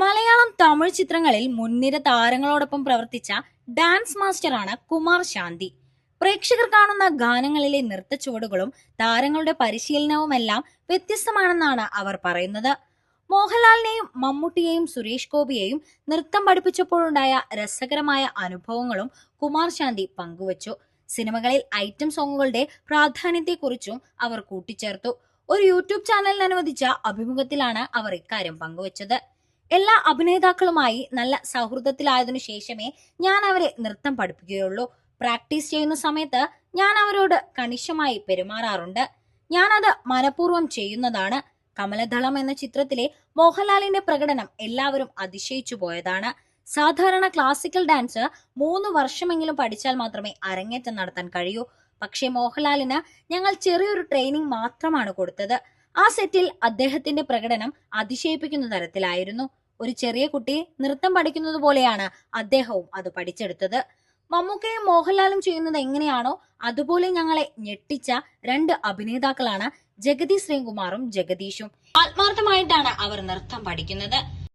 മലയാളം തമിഴ് ചിത്രങ്ങളിൽ മുൻനിര താരങ്ങളോടൊപ്പം പ്രവർത്തിച്ച ഡാൻസ് മാസ്റ്ററാണ് കുമാർ ശാന്തി. പ്രേക്ഷകർ കാണുന്ന ഗാനങ്ങളിലെ നൃത്ത ചുവടുകളും താരങ്ങളുടെ പരിശീലനവുമെല്ലാം വ്യത്യസ്തമാണെന്നാണ് അവർ പറയുന്നത്. മോഹൻലാലിനെയും മമ്മൂട്ടിയെയും സുരേഷ് ഗോപിയെയും നൃത്തം പഠിപ്പിച്ചപ്പോഴുണ്ടായ രസകരമായ അനുഭവങ്ങളും കുമാർ ശാന്തി പങ്കുവച്ചു. സിനിമകളിൽ ഐറ്റം സോങ്ങുകളുടെ പ്രാധാന്യത്തെക്കുറിച്ചും അവർ കൂട്ടിച്ചേർത്തു. ഒരു യൂട്യൂബ് ചാനലിന് അനുവദിച്ച അഭിമുഖത്തിലാണ് അവർ ഇക്കാര്യം പങ്കുവച്ചത്. എല്ലാ അഭിനേതാക്കളുമായി നല്ല സൗഹൃദത്തിലായതിനു ശേഷമേ ഞാൻ അവരെ നൃത്തം പഠിപ്പിക്കുകയുള്ളൂ. പ്രാക്ടീസ് ചെയ്യുന്ന സമയത്ത് ഞാൻ അവരോട് കണിശമായി പെരുമാറാറുണ്ട്. ഞാനത് മനഃപൂർവം ചെയ്യുന്നതാണ്. കമലദളം എന്ന ചിത്രത്തിലെ മോഹൻലാലിന്റെ പ്രകടനം എല്ലാവരും അതിശയിച്ചു പോയതാണ്. സാധാരണ ക്ലാസിക്കൽ ഡാൻസ് മൂന്ന് വർഷമെങ്കിലും പഠിച്ചാൽ മാത്രമേ അരങ്ങേറ്റം നടത്താൻ കഴിയൂ. പക്ഷേ മോഹൻലാലിന് ഞങ്ങൾ ചെറിയൊരു ട്രെയിനിങ് മാത്രമാണ് കൊടുത്തത്. ആ സെറ്റിൽ അദ്ദേഹത്തിന്റെ പ്രകടനം അതിശയിപ്പിക്കുന്ന തരത്തിലായിരുന്നു. ഒരു ചെറിയ കുട്ടി നൃത്തം പഠിക്കുന്നത് പോലെയാണ് അദ്ദേഹവും അത് പഠിച്ചെടുത്തത്. മമ്മൂക്കയും മോഹൻലാലും ചെയ്യുന്നത് എങ്ങനെയാണോ അതുപോലെ ഞങ്ങളെ ഞെട്ടിച്ച രണ്ട് അഭിനേതാക്കളാണ് ജഗതി ശ്രീകുമാറും ജഗദീഷും. ആത്മാർത്ഥമായിട്ടാണ് അവർ നൃത്തം പഠിക്കുന്നത്.